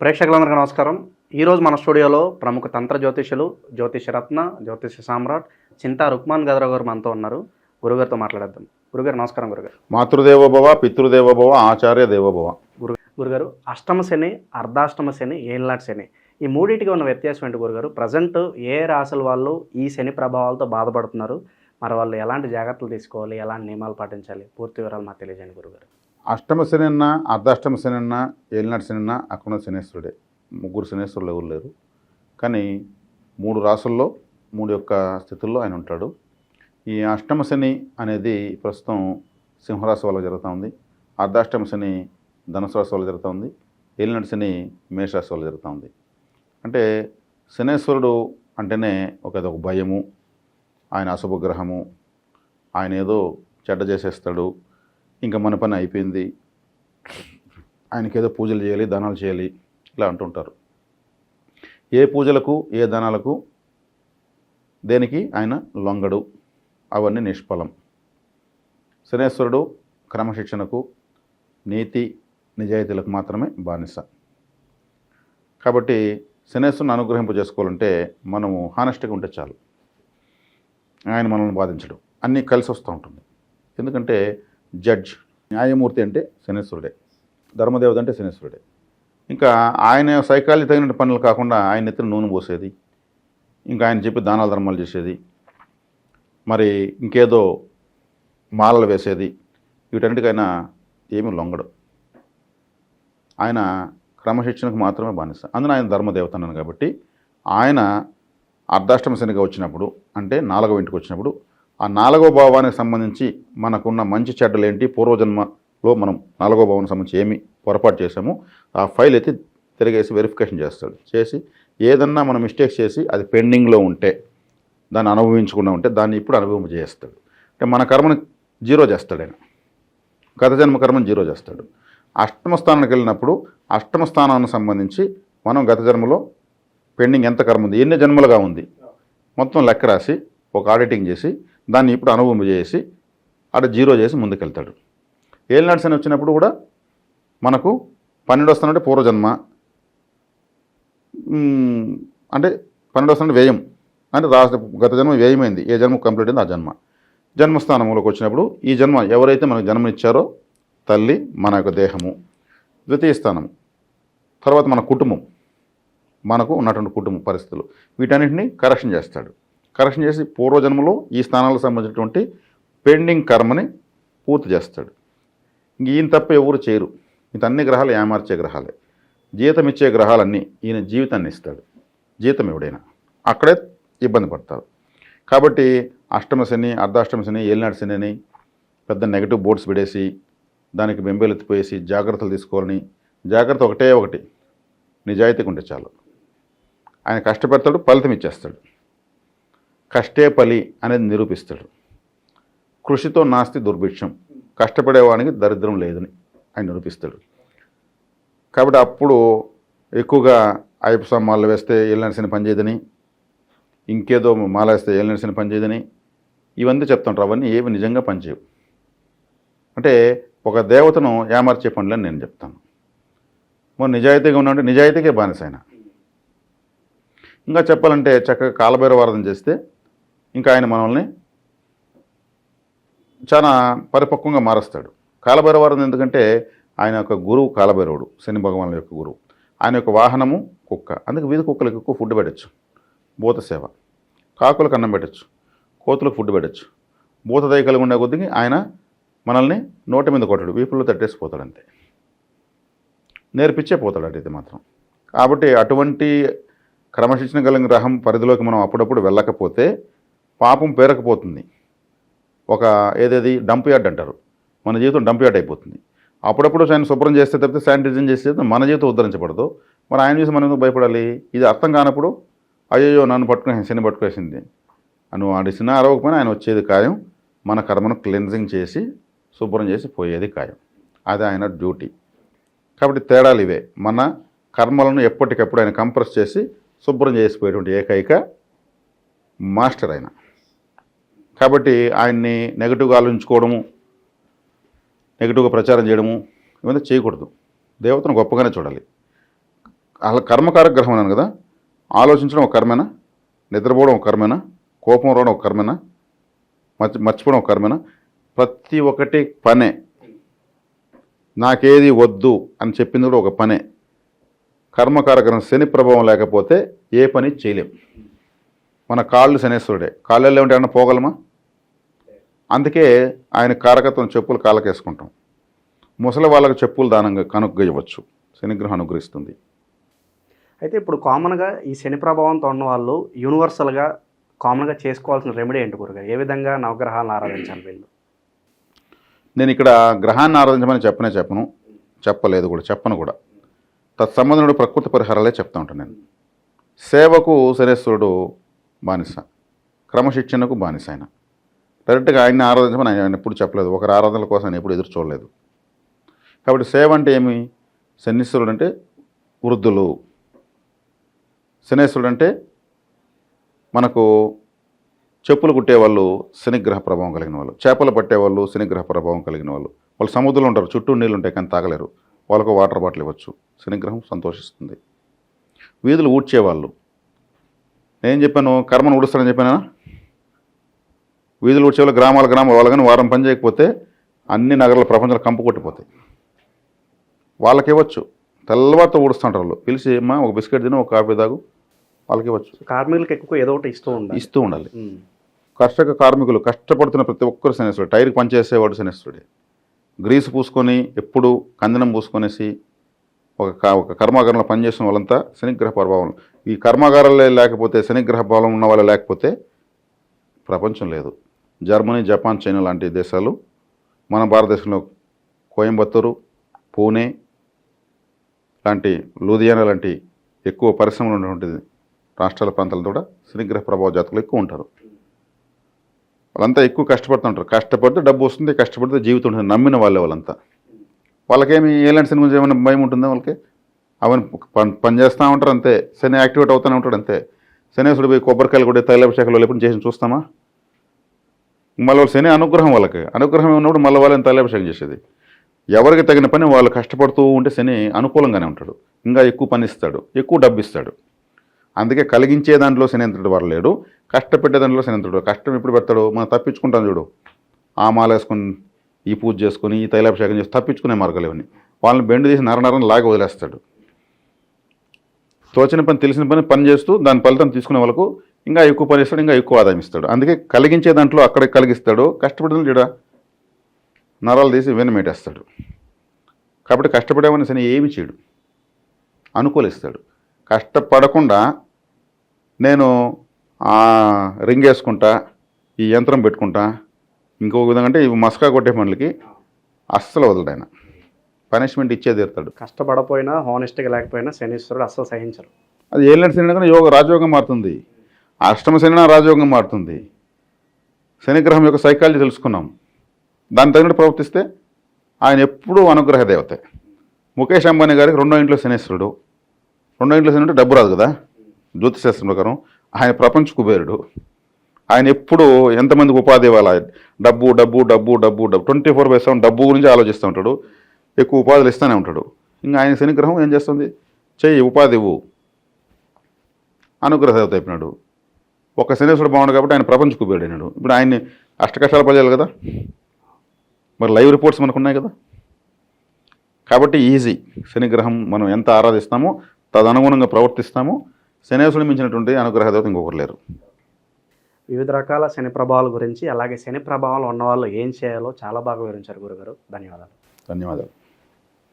ప్రేక్షకులందరికీ నమస్కారం. ఈరోజు మన స్టూడియోలో ప్రముఖ తంత్ర జ్యోతిషులు జ్యోతిష రత్న జ్యోతిష సామ్రాట్ చింతా రుక్మాన్ గదరావు గారు మనతో ఉన్నారు. గురుగారితో మాట్లాడేద్దాం. గురుగారు నమస్కారం గురుగారు. మాతృదేవోభవ పితృదేవోభవ ఆచార్య దేవోభవ. గురు గురుగారు అష్టమ శని అర్ధాష్టమ శని ఏళ్ళనాటి శని. ఈ మూడింటికి ఉన్న వ్యత్యాసం ఏంటి గురుగారు? ప్రజెంట్ ఏ రాసుల వాళ్ళు ఈ శని ప్రభావాలతో బాధపడుతున్నారు? మరి వాళ్ళు ఎలాంటి జాగ్రత్తలు తీసుకోవాలి? ఎలాంటి నియమాలు పాటించాలి? పూర్తి వివరాలు మాకు తెలియజేయండి గురుగారు. అష్టమ శనిన్న అర్ధాష్టమ శనిన్న ఏలినాటి శనిన్న అక్కడ శనేశ్వరుడే. ముగ్గురు శనేశ్వరులు ఎవరు లేరు. కానీ మూడు రాసుల్లో మూడు యొక్క స్థితుల్లో ఆయన ఉంటాడు. ఈ అష్టమ శని అనేది ప్రస్తుతం సింహరాశి వల్ల జరుగుతూ ఉంది. అర్ధాష్టమ శని ధనుసు రాశి వల్ల జరుగుతూ ఉంది. ఏలినాటి శని మేషరాశి వల్ల జరుగుతూ ఉంది. అంటే శనేశ్వరుడు అంటేనే ఒక ఒక భయము ఆయన అశుభగ్రహము ఆయన ఏదో చెడ్డ చేసేస్తాడు ఇంకా మన పని అయిపోయింది. ఆయనకి ఏదో పూజలు చేయాలి దానాలు చేయాలి ఇలా అంటుంటారు. ఏ పూజలకు ఏ దానాలకు దేనికి ఆయన లొంగడు. అవన్నీ నిష్ఫలం. శనేశ్వరుడు క్రమశిక్షణకు నీతి నిజాయితీలకు మాత్రమే బానిస. కాబట్టి శనేశ్వరుని అనుగ్రహింప చేసుకోవాలంటే మనము హానెస్ట్గా ఉంటే చాలు. ఆయన మనల్ని బాధించడు. అన్నీ కలిసి వస్తూ ఉంటుంది. ఎందుకంటే జడ్జ్ న్యాయమూర్తి అంటే శనేశ్వరుడే ధర్మదేవత అంటే శనేశ్వరుడే. ఇంకా ఆయన సైకాలజీ తగిన పనులు కాకుండా ఆయన ఎత్తున నూనె పోసేది ఇంకా ఆయన చెప్పి దానాల ధర్మాలు చేసేది మరి ఇంకేదో మాలలు వేసేది వీటన్నిటికైనా ఏమీ లొంగడు. ఆయన క్రమశిక్షణకు మాత్రమే బానిస. అందున ఆయన ధర్మదేవత అన్నాను కాబట్టి ఆయన అర్ధాష్టమ శనిగా వచ్చినప్పుడు అంటే నాలుగవ ఇంటికి వచ్చినప్పుడు ఆ నాలుగో భావానికి సంబంధించి మనకున్న మంచి చెడ్డలేంటి? పూర్వజన్మలో మనం నాలుగో భావానికి సంబంధించి ఏమి పొరపాటు చేసామో ఆ ఫైల్ అయితే తిరిగేసి వెరిఫికేషన్ చేస్తాడు. చేసి ఏదన్నా మనం మిస్టేక్స్ చేసి అది పెండింగ్లో ఉంటే దాన్ని అనుభవించకుండా ఉంటే దాన్ని ఇప్పుడు అనుభవం చేస్తాడు. అంటే మన కర్మను జీరో చేస్తాడు ఆయన. గత జన్మ కర్మను జీరో చేస్తాడు. అష్టమ స్థానానికి వెళ్ళినప్పుడు అష్టమ స్థానానికి సంబంధించి మనం గత జన్మలో పెండింగ్ ఎంత కర్మ ఉంది? ఎన్ని జన్మలుగా ఉంది? మొత్తం లెక్క రాసి ఒక ఆడిటింగ్ చేసి దాన్ని ఇప్పుడు అనుభవం చేసి అక్కడ జీరో చేసి ముందుకెళ్తాడు. ఏలినాడ్స్ అని వచ్చినప్పుడు కూడా మనకు పన్నెండు వస్తానంటే పూర్వజన్మ. అంటే పన్నెండు వస్తానంటే వ్యయం. అంటే రాష్ట్ర గత జన్మ వ్యయమైంది. ఏ జన్మ కంప్లీట్ అయింది? ఆ జన్మ. జన్మస్థానంలోకి వచ్చినప్పుడు ఈ జన్మ ఎవరైతే మనకు జన్మనిచ్చారో తల్లి మన యొక్క దేహము. ద్వితీయ స్థానము. తర్వాత మన కుటుంబం. మనకు ఉన్నటువంటి కుటుంబ పరిస్థితులు. వీటన్నిటిని కరెక్షన్ చేస్తాడు. కరెక్షన్ చేసి పూర్వజన్మలో ఈ స్థానాలకు సంబంధించినటువంటి పెండింగ్ కర్మని పూర్తి చేస్తాడు. ఇంక ఈయన తప్ప ఎవరు చేయరు. ఇంత అన్ని గ్రహాలు ఏమార్చే గ్రహాలే. జీతం ఇచ్చే గ్రహాలన్నీ ఈయన జీవితాన్ని ఇస్తాడు. జీతం ఎవడైనా. అక్కడే ఇబ్బంది పడతారు. కాబట్టి అష్టమ శని అర్ధాష్టమ శని ఏలినాడు శని అని పెద్ద నెగటివ్ బోర్డ్స్ పెడేసి దానికి బెంబేలెత్తిపోయేసి జాగ్రత్తలు తీసుకోవాలని జాగ్రత్త ఒకటే ఒకటి. నిజాయితీగా ఉంటే చాలు. ఆయన కష్టపడతాడు ఫలితం ఇచ్చేస్తాడు. కష్టే పలి అనేది నిరూపిస్తాడు. కృషితో నాస్తి దుర్భిక్షం. కష్టపడేవానికి దరిద్రం లేదని ఆయన నిరూపిస్తాడు. కాబట్టి అప్పుడు ఎక్కువగా అయ్యప్ప స్వామి వేస్తే ఏలినడిసిన పని చేయదని ఇంకేదో మాల వేస్తే ఏలినడిసిన పని చేయదని ఇవన్నీ చెప్తుంటారు. అవన్నీ ఏవి నిజంగా పనిచేయవు అంటే ఒక దేవతను ఏమార్చే పనులని నేను చెప్తాను. మరి నిజాయితీగా ఉన్నాడంటే నిజాయితీకే బానిస ఇంకా చెప్పాలంటే చక్కగా కాలభైరవారాధన చేస్తే ఇంకా ఆయన మనల్ని చాలా పరిపక్వంగా మారుస్తాడు. కాలభైరవారం ఎందుకంటే ఆయన యొక్క గురువు కాలభైరవుడు శని భగవానుల యొక్క గురువు. ఆయన యొక్క వాహనము కుక్క. అందుకే వీధి కుక్కలకు ఎక్కువ ఫుడ్ పెట్టచ్చు. భూత సేవ. కాకులకు అన్నం పెట్టచ్చు. కోతులకు ఫుడ్ పెట్టచ్చు. భూత కలిగి ఉండే కొద్దికి ఆయన మనల్ని నోటి మీద కొట్టాడు. వీపుల్లో తట్టేసిపోతాడు అంతే. నేర్పించే పోతాడు అటైతే మాత్రం. కాబట్టి అటువంటి క్రమశిక్షణ కలిగిన గ్రహం పరిధిలోకి మనం అప్పుడప్పుడు వెళ్ళకపోతే పాపం పేరకపోతుంది. ఒక ఏదేది డంప్ యార్డ్ అంటారు. మన జీవితం డంప్ యార్డ్ అయిపోతుంది. అప్పుడప్పుడు ఆయన శుభ్రం చేస్తే తప్పితే శానిటైజేషన్ చేస్తే మన జీవితం ఉద్ధరించబడదు. మరి ఆయన చూసి మనం ఎందుకు భయపడాలి? ఇది అర్థం కానప్పుడు అయ్యో నన్ను పట్టుకుని శని పట్టుకేసింది నువ్వు అడిసిన అరవకపోయినా ఆయన వచ్చేది ఖాయం. మన కర్మను క్లెన్జింగ్ చేసి శుభ్రం చేసి పోయేది ఖాయం. అది ఆయన డ్యూటీ. కాబట్టి తేడాలు ఇవే. మన కర్మలను ఎప్పటికప్పుడు ఆయన కంప్రెస్ చేసి శుభ్రం చేసిపోయేటువంటి ఏకైక మాస్టర్ ఆయన. కాబట్టి ఆయన్ని నెగిటివ్గా ఆలోచించుకోవడము నెగిటివ్గా ప్రచారం చేయడము ఇవన్నీ చేయకూడదు. దేవతను గొప్పగానే చూడాలి. అలా కర్మకారక గ్రహం అన్నాను కదా ఆలోచించడం ఒక కర్మేనా? నిద్రపోవడం ఒక కర్మేనా? కోపం రావడం ఒక కర్మేనా? మర్చి మర్చిపోవడం ఒక కర్మేనా? ప్రతి ఒక్కటి పనే. నాకేది వద్దు అని చెప్పింది కూడా ఒక పనే. కర్మకారక శని ప్రభావం లేకపోతే ఏ పని చేయలేం. మన కాళ్ళు శనేశ్వరుడే. కాళ్ళల్లో ఉంటే ఏమన్నా పోగలమా? అందుకే ఆయన కారకత్వం చెప్పులు కాళ్ళకేసుకుంటాం ముసలి వాళ్ళకి చెప్పులు దానంగా కనుగ్గయవచ్చు. శనిగ్రహం అనుగ్రహిస్తుంది. అయితే ఇప్పుడు కామన్గా ఈ శని ప్రభావంతో ఉన్న వాళ్ళు యూనివర్సల్గా కామన్గా చేసుకోవాల్సిన రెమెడీ ఏంటి గురుగారు? ఏ విధంగా నవగ్రహాలను ఆరాధించాలి వీళ్ళు? నేను ఇక్కడ గ్రహాన్ని ఆరాధించమని చెప్పనే చెప్పను. చెప్పలేదు కూడా చెప్పను కూడా. తత్సంబంధుడు ప్రకృతి పరిహారాలే చెప్తా ఉంటాను నేను. సేవకు శనేశ్వరుడు బానిస. క్రమశిక్షణకు బానిస ఆయన. డైరెక్ట్గా ఆయన్ని ఆరాధించమని ఆయన ఎప్పుడు చెప్పలేదు. ఒకరి ఆరాధనల కోసం ఆయన ఎప్పుడు ఎదురు చూడలేదు. కాబట్టి సేవ అంటే ఏమి? శనీశ్వరుడు అంటే వృద్ధులు. శనేశ్వరుడు అంటే మనకు చెప్పులు కుట్టేవాళ్ళు శనిగ్రహ ప్రభావం కలిగిన వాళ్ళు. చేపలు పట్టేవాళ్ళు శనిగ్రహ ప్రభావం కలిగిన వాళ్ళు. వాళ్ళు సముద్రంలో ఉంటారు చుట్టూ నీళ్ళు ఉంటాయి కానీ తాగలేరు. వాళ్ళకు వాటర్ బాటిల్ ఇవ్వచ్చు. శనిగ్రహం సంతోషిస్తుంది. వీధులు ఊడ్చేవాళ్ళు. నేను చెప్పాను కర్మను ఊడుస్తానని చెప్పానా? వీధులు ఊడ్చేవాళ్ళు గ్రామాల గ్రామాల వాళ్ళు కానీ వారం పని చేయకపోతే అన్ని నగరాల ప్రపంచంలో కంపు కొట్టిపోతాయి. వాళ్ళకి ఇవ్వచ్చు. తెల్లవారితో ఊడుస్తుంటారు వాళ్ళు. పిలిచి అమ్మా ఒక బిస్కెట్ తిని ఒక కాఫీ తాగు. వాళ్ళకి ఇవ్వచ్చు. కార్మికులకు ఎక్కువ ఏదో ఒకటి ఇస్తూ ఉండాలి. ఇస్తూ ఉండాలి. కర్షక కార్మికులు కష్టపడుతున్న ప్రతి ఒక్కరు శనేశ్వరుడు. టైర్కి పనిచేసేవాడు శనేశ్వరుడే. గ్రీసు పూసుకొని ఎప్పుడు కందనం పూసుకొనేసి ఒక ఒక కర్మాగారంలో పనిచేసిన వాళ్ళంతా శనిగ్రహ ప్రభావం. ఈ కర్మాగారాలే లేకపోతే శనిగ్రహ బలం ఉన్న వాళ్ళు లేకపోతే ప్రపంచం లేదు. జర్మనీ జపాన్ చైనా లాంటి దేశాలు. మన భారతదేశంలో కోయంబత్తూరు పూణే లాంటి లూధియానా లాంటి ఎక్కువ పరిశ్రమలు ఉన్నటువంటి రాష్ట్రాల ప్రాంతాలతో కూడా శనిగ్రహ ప్రభావ జాతకులు ఎక్కువ ఉంటారు. వాళ్ళంతా ఎక్కువ కష్టపడుతుంటారు కష్టపడితే డబ్బు వస్తుంది కష్టపడితే జీవితం ఉంటుంది నమ్మిన వాళ్ళే వాళ్ళంతా. వాళ్ళకేమి ఏలాంటి సినిమా గురించి ఏమైనా భయం ఉంటుందా వాళ్ళకి? అవన్నీ పని పని చేస్తూ ఉంటారు అంతే. శని యాక్టివేట్ అవుతూనే ఉంటాడు అంతే. శనేశ్వరుడు పోయి కొబ్బరికాయలు కూడా తైలాభిషేకాలు లేకుండా చేసి చూస్తామా? మళ్ళీ వాళ్ళు శని అనుగ్రహం వాళ్ళకి. అనుగ్రహం ఉన్నప్పుడు మళ్ళీ వాళ్ళని తైలాభిషేకం చేసేది. ఎవరికి తగిన పని వాళ్ళు కష్టపడుతూ ఉంటే శని అనుకూలంగానే ఉంటాడు. ఇంకా ఎక్కువ పని ఇస్తాడు. ఎక్కువ డబ్బు ఇస్తాడు. అందుకే కలిగించే దాంట్లో శనేంద్రుడు వారు లేడు. కష్టపెట్టే దాంట్లో శనేంద్రుడు కష్టం ఎప్పుడు పెడతాడు మనం తప్పించుకుంటాం చూడు. ఆ మాల వేసుకొని ఈ పూజ చేసుకుని ఈ తైలాభిషేకం చేసి తప్పించుకునే మార్గాలు ఇవన్నీ వాళ్ళని బెండు తీసి నరనరం లాగి వదిలేస్తాడు. తోచిన పని తెలిసిన పని పని చేస్తూ దాని ఫలితం తీసుకునే వాళ్ళకు ఇంకా ఎక్కువ పని ఇస్తాడు ఇంకా ఎక్కువ ఆదాయం ఇస్తాడు. అందుకే కలిగించే దాంట్లో అక్కడ కలిగిస్తాడు కష్టపడిన చూడ నరాలు తీసి వెనమేటేస్తాడు కాబట్టి కష్టపడేవాడిని శని ఏమి చేయడు. అనుకూలిస్తాడు. కష్టపడకుండా నేను రింగ్ వేసుకుంటా ఈ యంత్రం పెట్టుకుంటా ఇంకో విధంగా అంటే ఇవి మస్కా కొట్టే పనులకి అస్సలు వదలడు ఆయన. పనిష్మెంట్ ఇచ్చే తీరుతాడు. కష్టపడపోయినా హానెస్ట్గా లేకపోయినా శనీశ్వరుడు అస్సలు సహించరు అది ఏళ్ళని కన్నా యోగ రాజయోగం మారుతుంది. అష్టమ శని రాజయోగం మారుతుంది. శనిగ్రహం యొక్క సైకాలజీ తెలుసుకున్నాం. దాని తగినట్టు ప్రవర్తిస్తే ఆయన ఎప్పుడూ అనుగ్రహ దేవతే. ముఖేష్ అంబానీ గారికి రెండో ఇంట్లో శనేశ్వరుడు. రెండో ఇంట్లో శని అంటే డబ్బు రాదు కదా? జ్యోతిశాస్త్రం ప్రకారం ఆయన ప్రపంచ కుబేరుడు. ఆయన ఎప్పుడు ఎంతమందికి ఉపాధి ఇవ్వాలి? డబ్బు డబ్బు డబ్బు డబ్బు డబ్బు. ట్వంటీ ఫోర్ బై సెవెన్ డబ్బు గురించి ఆలోచిస్తూ ఉంటాడు. ఎక్కువ ఉపాధులు ఇస్తూనే ఉంటాడు. ఇంకా ఆయన శనిగ్రహం ఏం చేస్తుంది? చెయ్యి ఉపాధి ఇవ్వు. అనుగ్రహ దేవత అయిపోయినాడు. ఒక శనేశ్వరుడు బాగుండు కాబట్టి ఆయన ప్రపంచ కుబేరుడు అయినాడు ఇప్పుడు ఆయన్ని అష్టకష్టాలు పడేయాలి కదా? మరి లైవ్ రిపోర్ట్స్ మనకు ఉన్నాయి కదా? కాబట్టి ఈజీ. శనిగ్రహం మనం ఎంత ఆరాధిస్తామో తదనుగుణంగా ప్రవర్తిస్తామో శనేశ్వరుని మించినటువంటి అనుగ్రహ దేవత ఇంకొకరు లేరు. వివిధ రకాల శని ప్రభావాల గురించి అలాగే శని ప్రభావాలు ఉన్న వాళ్ళు ఏం చేయాలో చాలా బాగా వివరించారు గురుగారు. ధన్యవాదాలు. ధన్యవాదాలు.